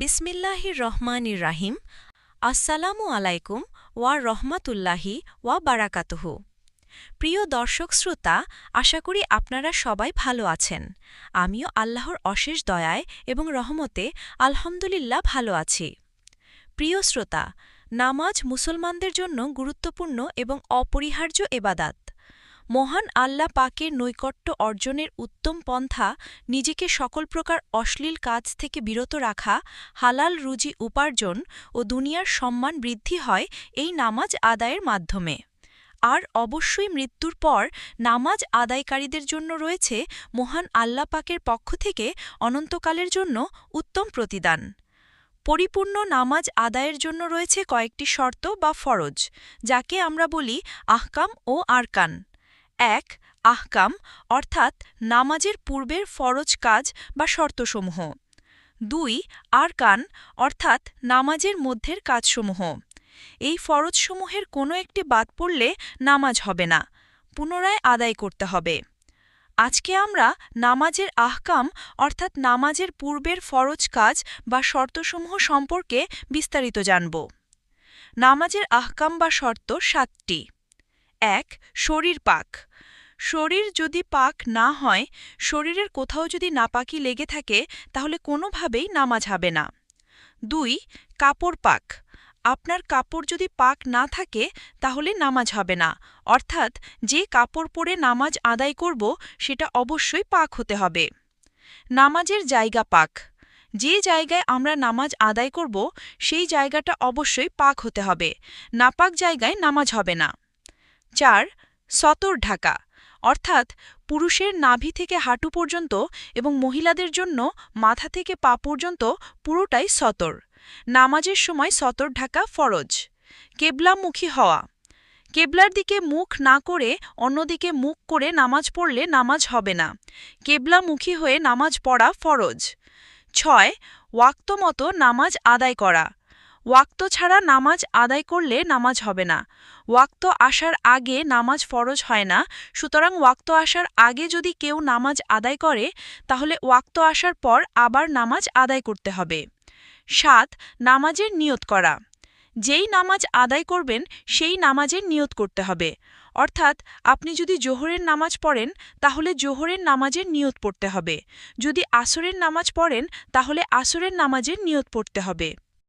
বিসমিল্লাহির রহমানির রাহিম, আসসালামু আলাইকুম ওয়া রহমাতুল্লাহি ওয়া বারাকাতুহু। প্রিয় দর্শক শ্রোতা, আশা করি আপনারা সবাই ভালো আছেন। আমিও আল্লাহর অশেষ দয়ায় এবং রহমতে আলহামদুলিল্লাহ ভালো আছি। প্রিয় শ্রোতা, নামাজ মুসলমানদের জন্য গুরুত্বপূর্ণ এবং অপরিহার্য এবাদাত। মহান আল্লাহ পাকের নৈকট্য অর্জনের উত্তম পন্থা নিজেকে সকল প্রকার অশ্লীল কাজ থেকে বিরত রাখা, হালাল রুজি উপার্জন ও দুনিয়ার সম্মান বৃদ্ধি হয় এই নামাজ আদায়ের মাধ্যমে। আর অবশ্যই মৃত্যুর পর নামাজ আদায়কারীদের জন্য রয়েছে মহান আল্লাহ পাকের পক্ষ থেকে অনন্তকালের জন্য উত্তম প্রতিদান। পরিপূর্ণ নামাজ আদায়ের জন্য রয়েছে কয়েকটি শর্ত বা ফরজ, যাকে আমরা বলি আহকাম ও আরকান। এক, আহকাম, অর্থাৎ নামাজের পূর্বের ফরজ কাজ বা শর্তসমূহ। দুই, আরকান, অর্থাৎ নামাজের মধ্যের কাজসমূহ। এই ফরজসমূহের কোনো একটি বাদ পড়লে নামাজ হবে না, পুনরায় আদায় করতে হবে। আজকে আমরা নামাজের আহকাম, অর্থাৎ নামাজের পূর্বের ফরজ কাজ বা শর্তসমূহ সম্পর্কে বিস্তারিত জানব। নামাজের আহকাম বা শর্ত সাতটি। এক, শরীর পাক। শরীর যদি পাক না হয়, শরীরের কোথাও যদি নাপাকি লেগে থাকে, তাহলে কোনোভাবেই নামাজ হবে না। দুই, কাপড় পাক। আপনার কাপড় যদি পাক না থাকে, তাহলে নামাজ হবে না। অর্থাৎ, যে কাপড় পরে নামাজ আদায় করব, সেটা অবশ্যই পাক হতে হবে। নামাজের জায়গা পাক। যে জায়গায় আমরা নামাজ আদায় করব, সেই জায়গাটা অবশ্যই পাক হতে হবে। নাপাক জায়গায় নামাজ হবে না। চার, সতর ঢাকা। অর্থাৎ পুরুষের নাভি থেকে হাঁটু পর্যন্ত এবং মহিলাদের জন্য মাথা থেকে পা পর্যন্ত পুরোটাই সতর। নামাজের সময় সতর ঢাকা ফরজ। কেবলামুখী হওয়া। কেবলার দিকে মুখ না করে অন্যদিকে মুখ করে নামাজ পড়লে নামাজ হবে না। কেবলামুখী হয়ে নামাজ পড়া ফরজ। ছয়, ওয়াক্তমতো নামাজ আদায় করা। ওয়াক্ত ছাড়া নামাজ আদায় করলে নামাজ হবে না। ওয়াক্ত আসার আগে নামাজ ফরজ হয় না। সুতরাং ওয়াক্ত আসার আগে যদি কেউ নামাজ আদায় করে, তাহলে ওয়াক্ত আসার পর আবার নামাজ আদায় করতে হবে। সাত, নামাজের নিয়ত করা। যেই নামাজ আদায় করবেন, সেই নামাজের নিয়ত করতে হবে। অর্থাৎ, আপনি যদি জোহরের নামাজ পড়েন, তাহলে জোহরের নামাজের নিয়ত পড়তে হবে। যদি আসরের নামাজ পড়েন, তাহলে আসরের নামাজের নিয়ত পড়তে হবে।